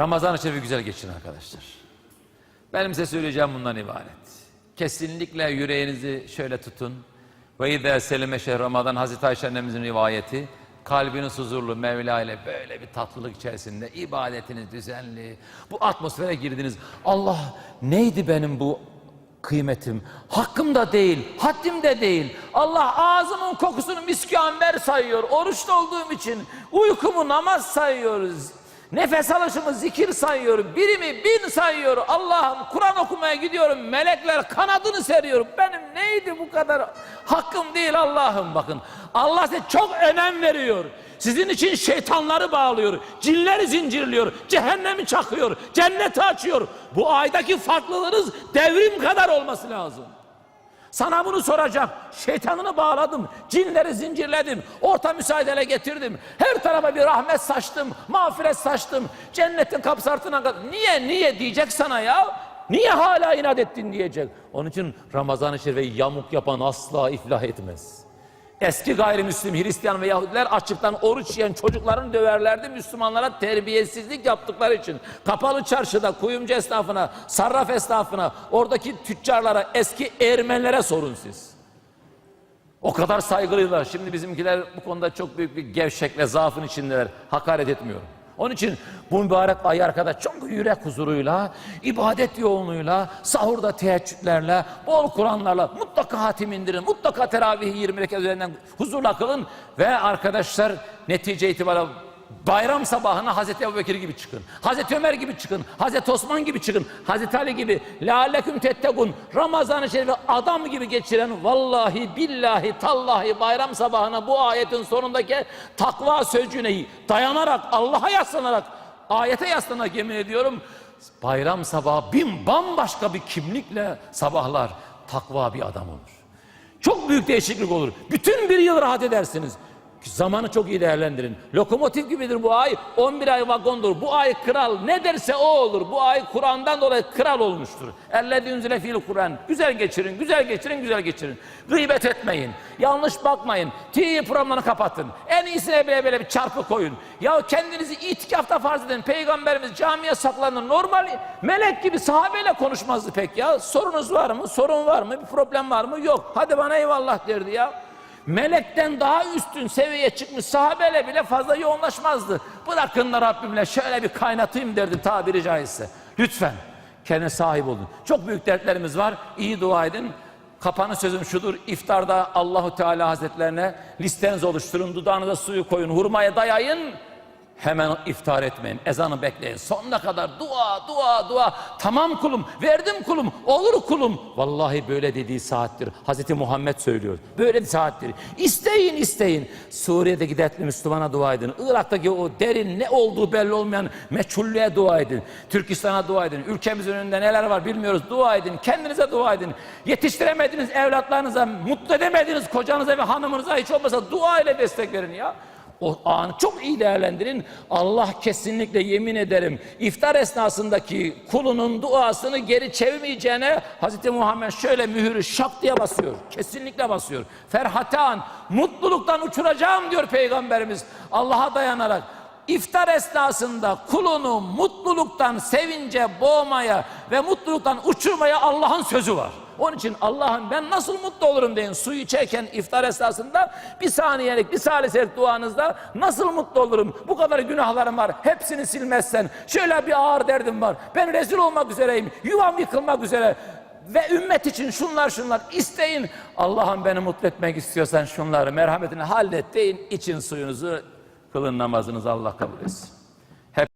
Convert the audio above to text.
Ramazan-ı Şerif'i güzel geçin arkadaşlar. Benim size söyleyeceğim bundan ibaret. Kesinlikle yüreğinizi şöyle tutun. Ve izâ selime şehr Ramazan Hazreti Ayşe annemizin rivayeti. Kalbiniz huzurlu Mevla ile böyle bir tatlılık içerisinde ibadetiniz düzenli. Bu atmosfere girdiniz. Allah neydi benim bu kıymetim? Hakkım da değil, haddim de değil. Allah ağzımın kokusunu miskü amber sayıyor. Oruçlu olduğum için uykumu namaz sayıyoruz. Nefes alışımı zikir sayıyorum. Birimi bin sayıyor. Allah'ım Kur'an okumaya gidiyorum. Melekler kanadını seriyor. Benim neydi bu kadar? Hakkım değil Allah'ım bakın. Allah size çok önem veriyor. Sizin için şeytanları bağlıyor. Cinleri zincirliyor. Cehennemi çakıyor. Cenneti açıyor. Bu aydaki farklılığınız devrim kadar olması lazım. Sana bunu soracağım. Şeytanını bağladım. Cinleri zincirledim. Orta müsaadele getirdim. Her tarafa bir rahmet saçtım. Mağfiret saçtım. Cennetin kapsartına kadar. Niye niye diyecek sana ya? Niye hala inat ettin diyecek. Onun için Ramazan-ı Şerif'i yamuk yapan asla iflah etmez. Eski gayrimüslim Hristiyan ve Yahudiler açıktan oruç yiyen çocuklarını döverlerdi Müslümanlara terbiyesizlik yaptıkları için. Kapalı çarşıda kuyumcu esnafına, sarraf esnafına, oradaki tüccarlara, eski Ermenilere sorun siz. O kadar saygılılar. Şimdi bizimkiler bu konuda çok büyük bir gevşek ve zaafın içindeler. Hakaret etmiyorum. Onun için bu mübarek ay arkadaş çok yürek huzuruyla, ibadet yoğunluğuyla, sahurda teheccüdlerle, bol Kur'anlarla mutlaka hatim indirin, mutlaka teravihi 20 rekat üzerinden huzurla kılın ve arkadaşlar netice itibariyle bayram sabahına Hazreti Ebubekir gibi çıkın. Hazreti Ömer gibi çıkın. Hazreti Osman gibi çıkın. Hazreti Ali gibi. Lealleküm tettekun. Ramazan-ı Şerif'i adam gibi geçiren vallahi billahi tallahi bayram sabahına bu ayetin sonundaki takva sözcüğüne dayanarak Allah'a yaslanarak ayete yaslanarak yemin ediyorum bayram sabahı bin bambaşka bir kimlikle sabahlar takva bir adam olur. Çok büyük değişiklik olur. Bütün bir yıl rahat edersiniz. Zamanı çok iyi değerlendirin. Lokomotif gibidir bu ay. 11 ay vagondur. Bu ay kral ne derse o olur. Bu ay Kur'an'dan dolayı kral olmuştur. Ellezî unzile fil Kur'an. Güzel geçirin, güzel geçirin, güzel geçirin. Gıybet etmeyin. Yanlış bakmayın. TV programlarını kapatın. En iyisine bile böyle bir çarpı koyun. Ya kendinizi itikafta farz edin. Peygamberimiz camiye saklanır. Normal melek gibi sahabeyle konuşmazdı pek ya. Sorunuz var mı? Sorun var mı? Bir problem var mı? Yok. Hadi bana eyvallah derdi ya. Melekten daha üstün seviyeye çıkmış sahabeyle bile fazla yoğunlaşmazdı. Bırakın da Rabbimle şöyle bir kaynatayım derdi tabiri caizse. Lütfen kendine sahip olun. Çok büyük dertlerimiz var. İyi dua edin. Kapanış sözüm şudur. İftarda Allahu Teala Hazretlerine listenizi oluşturun. Dudağınıza suyu koyun. Hurmaya dayayın. Hemen iftar etmeyin. Ezanı bekleyin. Sonuna kadar dua, dua, dua. Tamam kulum, verdim kulum, olur kulum. Vallahi böyle dediği saattir. Hazreti Muhammed söylüyor. Böyle bir saattir. İsteyin, isteyin. Suriye'deki dertli Müslümana dua edin. Irak'taki o derin ne olduğu belli olmayan meçhullüğe dua edin. Türkistan'a dua edin. Ülkemizin önünde neler var bilmiyoruz. Dua edin. Kendinize dua edin. Yetiştiremediğiniz evlatlarınıza, mutlu edemediğiniz kocanıza ve hanımınıza hiç olmasa dua ile destek verin ya. O anı çok iyi değerlendirin. Allah kesinlikle yemin ederim iftar esnasındaki kulunun duasını geri çevirmeyeceğine Hz. Muhammed şöyle mühürü şak diye basıyor. Kesinlikle basıyor. Ferhatan mutluluktan uçuracağım diyor Peygamberimiz Allah'a dayanarak. İftar esnasında kulunu mutluluktan sevince boğmaya ve mutluluktan uçurmaya Allah'ın sözü var. Onun için Allah'ım ben nasıl mutlu olurum deyin. Suyu içerken iftar esnasında bir saniyelik, bir saliselik duanızda nasıl mutlu olurum? Bu kadar günahlarım var. Hepsini silmezsen. Şöyle bir ağır derdim var. Ben rezil olmak üzereyim. Yuvam yıkılmak üzere. Ve ümmet için şunlar şunlar isteyin. Allah'ım beni mutlu etmek istiyorsan şunları merhametini hallet deyin. için suyunuzu kılın namazınızı Allah kabul etsin.